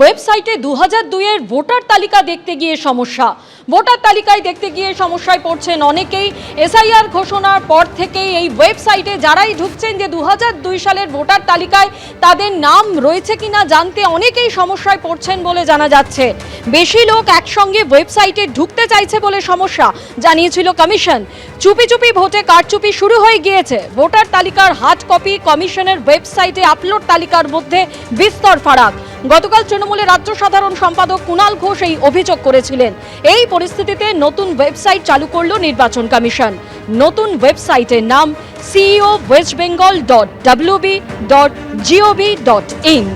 ওয়েবসাইটে দু হাজার দুইয়ের ভোটার তালিকা দেখতে গিয়ে সমস্যা। ভোটার তালিকায় দেখতে গিয়ে সমস্যায় পড়ছেন অনেকেই। এসআইআর ঘোষণার পর থেকেই এই ওয়েবসাইটে যারাই ঢুকছেন যে দু সালের ভোটার তালিকায় তাদের নাম রয়েছে কিনা জানতে অনেকেই সমস্যায় পড়ছেন বলে জানা যাচ্ছে। বেশি লোক একসঙ্গে ওয়েবসাইটে ঢুকতে চাইছে বলে সমস্যা, জানিয়েছিল কমিশন। চুপি চুপি ভোটে কারচুপি শুরু হয়ে গিয়েছে। ভোটার তালিকার হার্ড কপি কমিশনের ওয়েবসাইটে আপলোড তালিকার মধ্যে বিস্তর ফারাক। গতকাল তৃণমূলের রাজ্য সাধারণ সম্পাদক কুণাল ঘোষ এই অভিযোগ করেছিলেন। এই পরিস্থিতিতে নতুন ওয়েবসাইট চালু করল নির্বাচন কমিশন। নতুন ওয়েবসাইটের নাম CEO West Bengal dot WB dot G O V dot in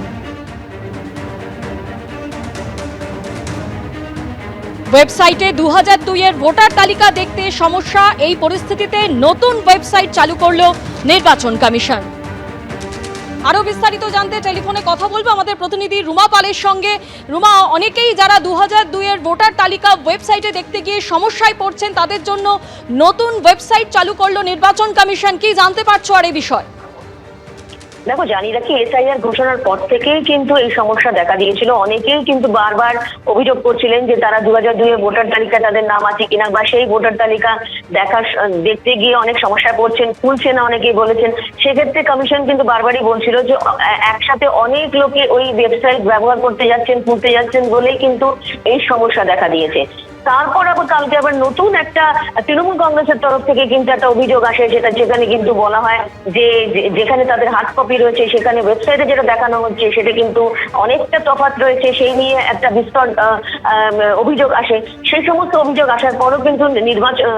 ওয়েবসাইটে দু হাজার দুইয়ের ভোটার তালিকা দেখতে সমস্যা, এই পরিস্থিতিতে নতুন ওয়েবসাইট চালু করল নির্বাচন কমিশন। আরও বিস্তারিত জানতে টেলিফোনে কথা বলব আমাদের প্রতিনিধি রুমা পালের সঙ্গে। রুমা, অনেকেই যারা দু হাজার দুইয়ের ভোটার তালিকা ওয়েবসাইটে দেখতে গিয়ে সমস্যায় পড়ছেন, তাদের জন্য নতুন ওয়েবসাইট চালু করল নির্বাচন কমিশন। কি জানতে পারছ আর এই বিষয়? দেখো জানি রাখি, এসআইআর ঘোষণার পর থেকেই কিন্তু এই সমস্যা দেখা দিয়েছিল। অনেকেই কিন্তু বারবার অভিযোগ করছিলেন যে তারা দু হাজার দুই ভোটার তালিকা তাদের নাম আছে কিনা বা সেই ভোটার তালিকা দেখার স- দেখতে গিয়ে অনেক সমস্যা পড়ছেন খুলছে না অনেকেই বলেছেন। সেক্ষেত্রে কমিশন কিন্তু বারবারই বলছিল যে একসাথে অনেক লোকে ওই ওয়েবসাইট ব্যবহার করতে যাচ্ছেন, খুলতে যাচ্ছেন বলেই কিন্তু এই সমস্যা দেখা দিয়েছে। তারপর আবার কালকে আবার নতুন একটা তৃণমূল কংগ্রেসের তরফ থেকে কিন্তু একটা অভিযোগ আসে, সেটা যেখানে কিন্তু বলা হয় যে যেখানে তাদের হার্ড কপি রয়েছে, সেখানে ওয়েবসাইটে যেটা দেখানো হচ্ছে, সেটা কিন্তু অনেকটা তফাৎ রয়েছে, সেই নিয়ে একটা বিস্তর অভিযোগ আসে। সেই সমস্ত অভিযোগ আসার পরও কিন্তু নির্বাচন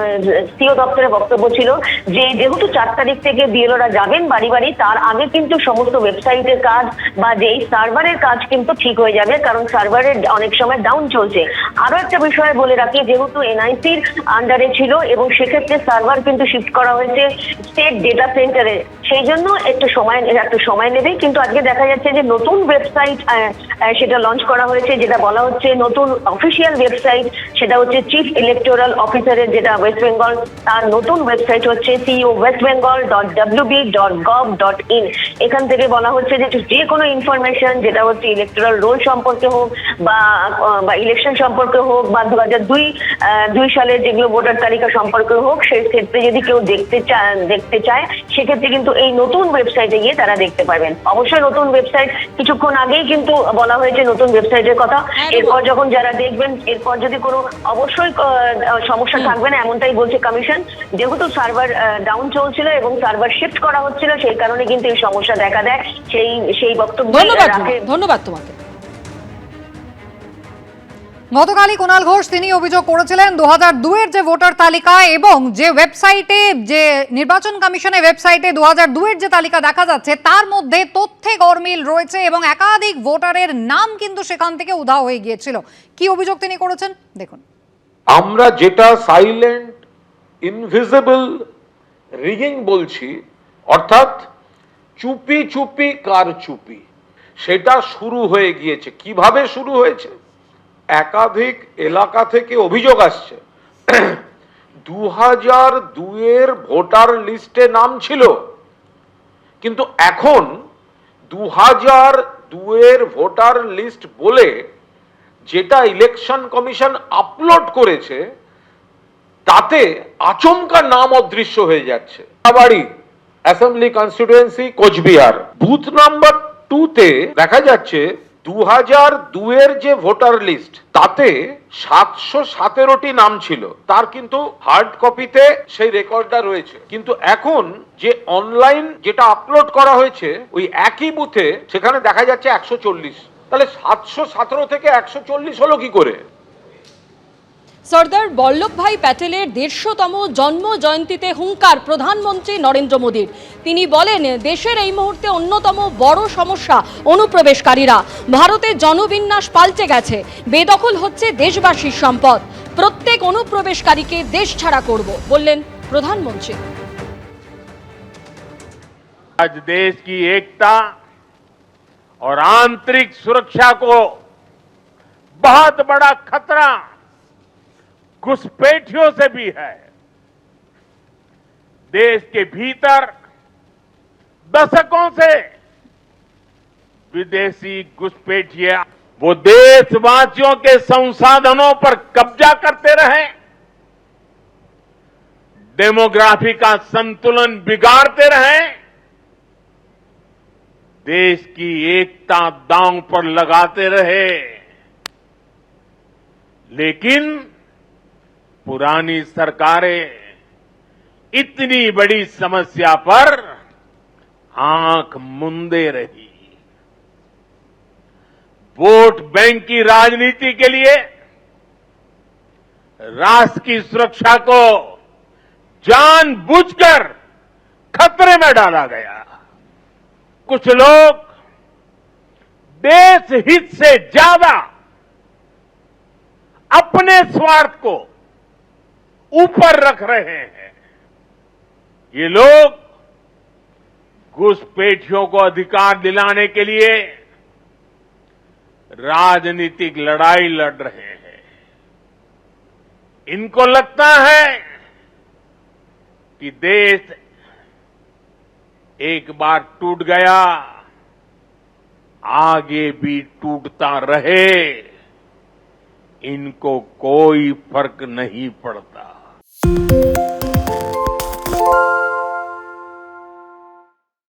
সিও দপ্তরের বক্তব্য ছিল যে, যেহেতু চার তারিখ থেকে বিএলওরা যাবেন বাড়ি বাড়ি, তার আগে কিন্তু সমস্ত ওয়েবসাইটের কাজ বা যেই সার্ভারের কাজ কিন্তু ঠিক হয়ে যাবে, কারণ সার্ভারের অনেক সময় ডাউন চলছে। আরও একটা বিষয় বলে রাখি যেহেতু এনআইসির আন্ডারে ছিল এবং সেক্ষেত্রে সার্ভার কিন্তু শিফট করা হয়েছে স্টেট ডেটা সেন্টারে সেই জন্য একটু সময় একটু সময় নেবে। কিন্তু আজকে দেখা যাচ্ছে যে নতুন ওয়েবসাইট সেটা লঞ্চ করা হয়েছে, যেটা বলা হচ্ছে নতুন অফিসিয়াল ওয়েবসাইট সেটা হচ্ছে চিফ ইলেকটোরাল অফিসারের যেটা ওয়েস্ট বেঙ্গল তার নতুন ওয়েবসাইট হচ্ছে CEO West Bengal dot WB dot gov dot in এখান থেকে বলা হচ্ছে যে যে কোনো ইনফরমেশন যেটা হচ্ছে ইলেকটোরাল রোল সম্পর্কে হোক বা বা ইলেকশন সম্পর্কে হোক বা দু হাজার দুই দুই সালের যেগুলো ভোটার তালিকা সম্পর্কে হোক সেই ক্ষেত্রে যদি কেউ দেখতে চায় দেখতে চায়, সেক্ষেত্রে কিন্তু এই নতুন ওয়েবসাইটে গিয়ে তারা দেখতে পারবেন। অবশ্যই নতুন ওয়েবসাইট কিছুক্ষণ আগেই কিন্তু বলা হয়েছে নতুন ওয়েবসাইটের কথা। হ্যাঁ, এরপর যখন যারা দেখবেন এরপর যদি কোনো অবশ্যই সমস্যা থাকবে না এমনটাই বলছে কমিশন যেহেতু সার্ভার ডাউন চলছিল এবং সার্ভার শিফট করা হচ্ছিল সেই কারণে কিন্তু এই সমস্যা দেখা দেয়। সেই সেই বক্তব্য ধন্যবাদ ধন্যবাদ তোমাকে। গতকালই কুণাল ঘোষ তিনি অভিযোগ করেছিলেন দু হাজার দুয়ের যে ভোটার তালিকা এবং যে ওয়েবসাইটে যে নির্বাচন কমিশনের ওয়েবসাইটে দু হাজার দুয়ের যে তালিকা দেখা যাচ্ছে, তার মধ্যে তথ্যে গরমিল রয়েছে এবং একাধিক ভোটারের নাম কিন্তু সেখান থেকে উধাও হয়ে গিয়েছিল। কি অভিযোগ তিনি করেছেন? দেখুন। আমরা যেটা সাইলেন্ট ইনভিজিবল রিগিং বলছি, অর্থাৎ চুপি চুপি কার চুপি, সেটা শুরু হয়ে গিয়েছে। কীভাবে শুরু হয়েছে? একাধিক এলাকা থেকে অভিযোগ আসছে। দু হাজার দুয়ের ভোটার লিস্টে নাম ছিল। কিন্তু এখন দু হাজার দুয়ের ভোটার লিস্ট বলে যেটা ইলেকশন কমিশন আপলোড করেছে, তাতে আচমকা নাম অদৃশ্য হয়ে যাচ্ছে। বাড়ি assembly constituency, Cooch Behar. Booth number two তে দেখা যাচ্ছে দু হাজার দুয়ের যে ভোটার লিস্ট, তাতে সাতশো সতেরোটি নাম ছিল। তার কিন্তু হার্ড কপিতে সেই রেকর্ডটা রয়েছে। কিন্তু এখন যে অনলাইন যেটা আপলোড করা হয়েছে, ওই একই বুথে সেখানে দেখা যাচ্ছে একশো চল্লিশ। তাহলে সাতশো সতেরো থেকে একশো চল্লিশ হলো কি করে? সর্দার বল্লভভাই প্যাটেলের দেড়শোতম জন্ম জয়ন্তীতে হুঙ্কার প্রধানমন্ত্রী নরেন্দ্র মোদীর তিনি বলেন দেশের এই মুহূর্তে অন্যতম বড় সমস্যা অনুপ্রবেশকারীরা ভারতের জনবিন্যাস পাল্টে গেছে বেদখল হচ্ছে দেশবাসীর সম্পদ প্রত্যেক অনুপ্রবেশকারীকে দেশ ছাড়া করব বললেন প্রধানমন্ত্রী आज देश की एकता और आंतरिक सुरक्षा को बहुत बड़ा खतरा घुसपैठियों से भी है। देश के भीतर दशकों से विदेशी घुसपैठिए वो देशवासियों के संसाधनों पर कब्जा करते रहे। डेमोग्राफी का संतुलन बिगाड़ते रहे। देश की एकता दांव पर लगाते रहे। लेकिन पुरानी सरकारें इतनी बड़ी समस्या पर आँख मुंदे रही। वोट बैंक की राजनीति के लिए राष्ट्र की सुरक्षा को जानबूझकर खतरे में डाला गया। कुछ लोग देश हित से ज़्यादा अपने स्वार्थ को ऊपर रख रहे हैं। ये लोग घुसपैठियों को अधिकार दिलाने के लिए राजनीतिक लड़ाई लड़ रहे हैं। इनको लगता है कि देश एक बार टूट गया, आगे भी टूटता रहे, इनको कोई फ़र्क नहीं पड़ता। you